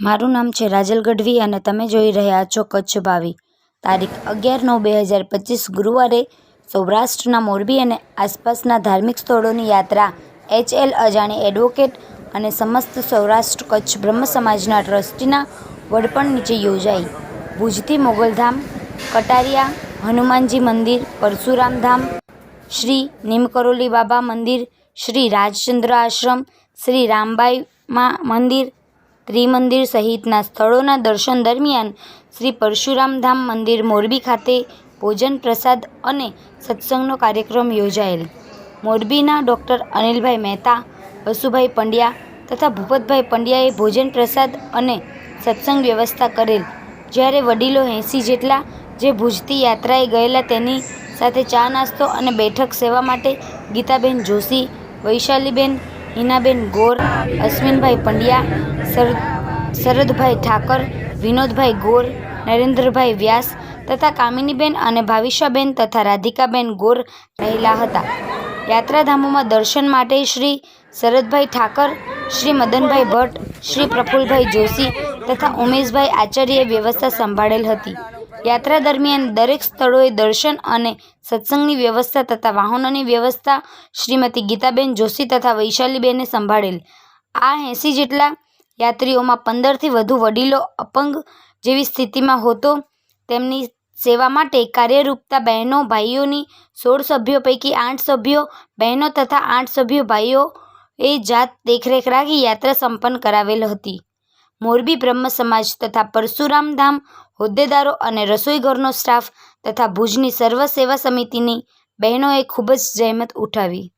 મારું નામ છે રાજલ ગઢવી અને તમે જોઈ રહ્યા છો કચ્છ ભાવી તારીખ અગિયાર નવ બે હજાર પચીસ ગુરુવારે સૌરાષ્ટ્રના મોરબી અને આસપાસના ધાર્મિક સ્થળોની યાત્રા એચ એલ અજાણી એડવોકેટ અને સમસ્ત સૌરાષ્ટ્ર કચ્છ બ્રહ્મ સમાજના ટ્રસ્ટીના વડપણ નીચે યોજાઈ. ભુજથી મોગલધામ, કટારિયા, હનુમાનજી મંદિર, પરશુરામ ધામ, શ્રી નીમકરોલી બાબા મંદિર, શ્રી રાજચંદ્ર આશ્રમ, શ્રી રામબાઈ મા મંદિર ત્રિમંદિર સહિતના સ્થળોના દર્શન દરમિયાન શ્રી પરશુરામ ધામ મંદિર મોરબી ખાતે ભોજન પ્રસાદ અને સત્સંગનો કાર્યક્રમ યોજાયેલ. મોરબીના ડૉક્ટર અનિલભાઈ મહેતા વસુભાઈ પંડ્યા તથા ભૂપતભાઈ પંડ્યાએ ભોજન પ્રસાદ અને સત્સંગ વ્યવસ્થા કરેલ. જ્યારે વડીલો એંસી જેટલા જે ભુજથી યાત્રાએ ગયેલા તેની સાથે ચા નાસ્તો અને બેઠક સેવા માટે ગીતાબેન જોશી, વૈશાલીબેન, હિનાબેન ગોર, અશ્વિનભાઈ પંડ્યા શરદભાઈ ઠાકર, વિનોદભાઈ ગોર, નરેન્દ્રભાઈ વ્યાસ તથા કામિનીબેન અને ભાવિશાબેન તથા રાધિકાબેન ગોર રહેલા હતા. યાત્રાધામોમાં દર્શન માટે શ્રી શરદભાઈ ઠાકર, શ્રી મદનભાઈ ભટ્ટ, શ્રી પ્રફુલભાઈ જોશી તથા ઉમેશભાઈ આચાર્યએ વ્યવસ્થા સંભાળેલ હતી. યાત્રા દરમિયાન દરેક સ્થળોએ દર્શન અને સત્સંગની વ્યવસ્થા તથા વાહનોની વ્યવસ્થા શ્રીમતી ગીતાબેન જોશી તથા વૈશાલીબેને સંભાળેલ. આ એંસી જેટલા યાત્રીઓમાં પંદરથી વધુ વડીલો અપંગ જેવી સ્થિતિમાં હોતો, તેમની સેવા માટે કાર્યરૂપતા બહેનો, ભાઈઓની સોળ સભ્યો પૈકી આઠ સભ્યો, બહેનો તથા આઠ સભ્યો ભાઈઓ એ જાત દેખરેખ રાખી યાત્રા સંપન્ન કરાવેલ હતી. મોરબી બ્રહ્મ સમાજ તથા પરશુરામ ધામ, હોદ્દેદારો અને રસોઈઘરનો સ્ટાફ તથા ભુજની સર્વ સેવા સમિતિની બહેનોએ ખૂબ જ જહેમત ઉઠાવી.